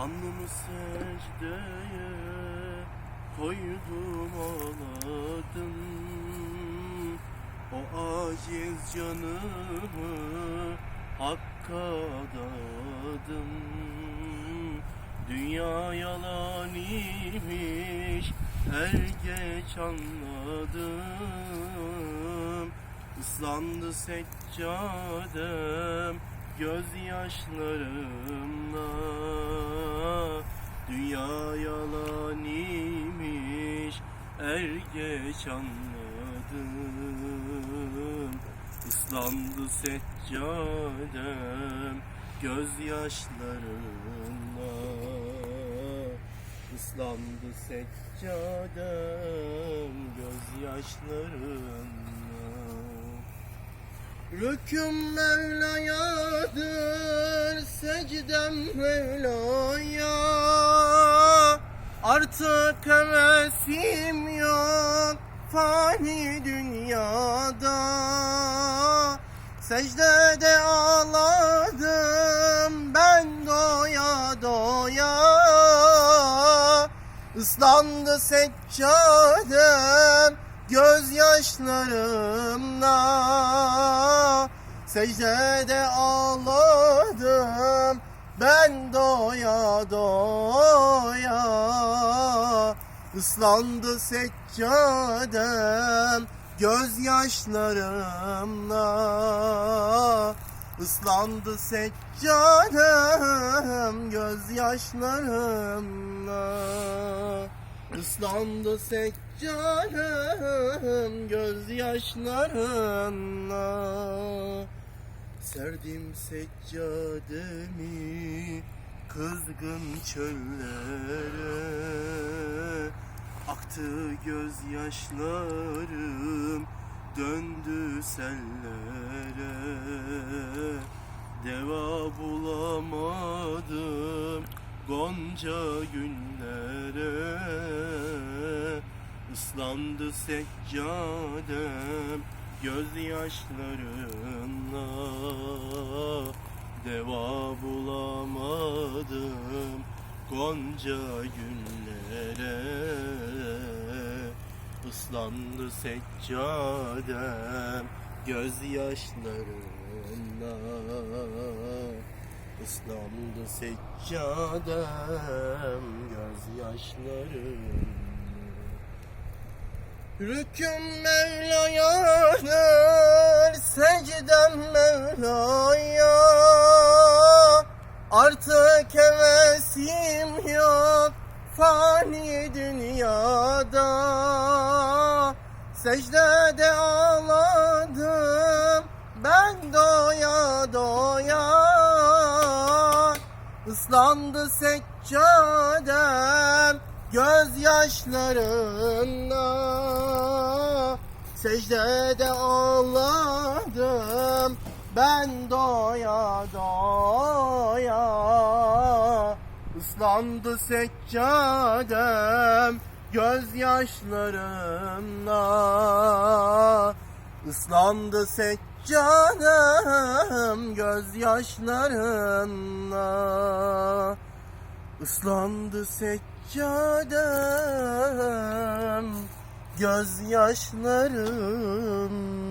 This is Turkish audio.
Alnımı secdeye koydum ağladım. O aciz canımı Hakka adadım Dünya yalan imiş Er geç anladım. Islandı seccadem Gözyaşlarımla Dünya yalan imiş Er geç anladım. Islandı seccadem Gözyaşlarımla. Islandı seccadem Gözyaşlarımla. Rüküm Mevla'yadır secdem Mevla'ya Artık hevesim yok fani dünyada. Secdede ağladım ben doya doya. Islandı seccadem gözyaşlarımla. Secdede ağladım ben doya doya Islandı seccadem gözyaşlarımla. Islandı seccadem gözyaşlarımla. Islandı seccadem gözyaşlarımla. Serdim seccademi kızgın çöllere Aktı gözyaşlarım döndü sellere. Deva bulamadım gonca günlere. Islandı seccadem gözyaşlarımla gonca günlere Islandı seccadem gözyaşlarımla Islandı seccadem gözyaşlarımla Rüküm Mevla'yadır secdem Mevla'ya Artık hevesim yok fani dünyada. Secdede ağladım ben doya doya. Islandı seccadem gözyaşlarınla Secdede ağladım ben doya doya Islandı seccadem gözyaşlarımla. Islandı seccadem gözyaşlarınla Islandı seccadem gözyaşlarımla